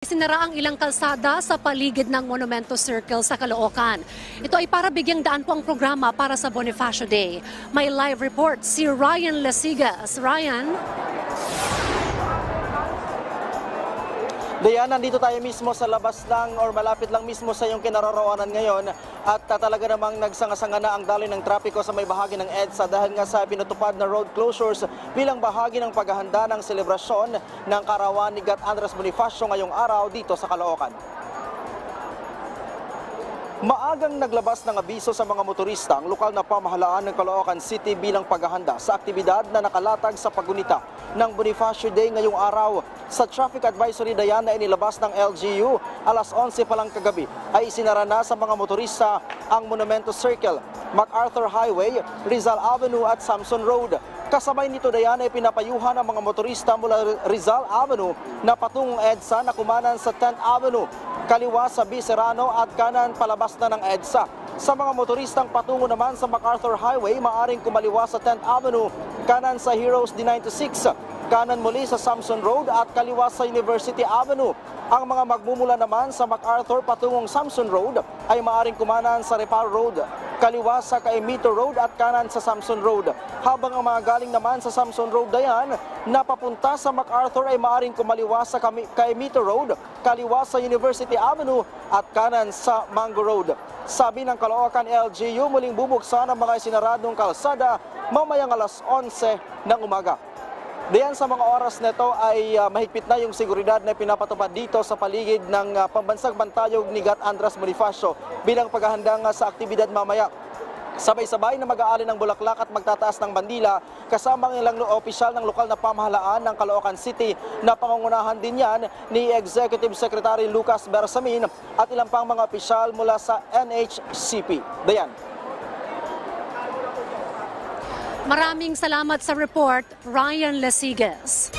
Sinara ang ilang kalsada sa paligid ng Monumento Circle sa Caloocan. Ito ay para bigyang daan po ang programa para sa Bonifacio Day. May live report si Ryan Lasigas. Ryan? Diana, nandito tayo mismo sa labas lang or malapit lang mismo sa iyong kinaroroonan ngayon at uh, talaga namang nagsanga-sanga na ang daloy ng trapiko sa may bahagi ng EDSA dahil nga sa pinatupad na road closures bilang bahagi ng paghahanda ng selebrasyon ng karawan ni Gat Andres Bonifacio ngayong araw dito sa Caloocan. Maagang naglabas ng abiso sa mga motorista ang lokal na pamahalaan ng Caloocan City bilang paghahanda sa aktibidad na nakalatag sa pagunita ng Bonifacio Day ngayong araw. Sa traffic advisory dayan na inilabas ng LGU alas 11 pa lang kagabi ay isinara na sa mga motorista ang Monumento Circle, MacArthur Highway, Rizal Avenue at Samson Road. Kasabay nito dayan ay pinapayuhan ang mga motorista mula Rizal Avenue na patungong EDSA na kumanan sa 10th Avenue kaliwa sa B. Serrano at kanan palabas na ng EDSA. Sa mga motoristang patungo naman sa MacArthur Highway, maaring kumaliwa sa 10th Avenue, kanan sa Heroes D96, kanan muli sa Samson Road at kaliwa sa University Avenue. Ang mga magmumula naman sa MacArthur patungong Samson Road ay maaring kumanan sa Repal Road, kaliwa sa Caimito Road at kanan sa Samson Road. Habang ang mga galing naman sa Samson Road dayan, na papunta sa MacArthur ay maaring kumaliwa sa Caimito Road, kaliwa sa University Avenue at kanan sa Mango Road. Sabi ng Caloocan LGU, muling bubuksan ang mga sinaradong kalsada mamayang alas 11 ng umaga. Diyan sa mga oras nito ay ah, mahigpit na yung seguridad na pinapatupad dito sa paligid ng ah, pambansang bantayog ni Gat Andras Bonifacio bilang paghahanda nga sa aktibidad mamaya. Sabay-sabay na mag-aali ng bulaklak at magtataas ng bandila kasama ang ilang opisyal ng lokal na pamahalaan ng Caloocan City na pangungunahan din yan ni Executive Secretary Lucas Bersamin at ilang pang mga opisyal mula sa NHCP. Dayan. Maraming salamat sa report, Ryan Lasigas.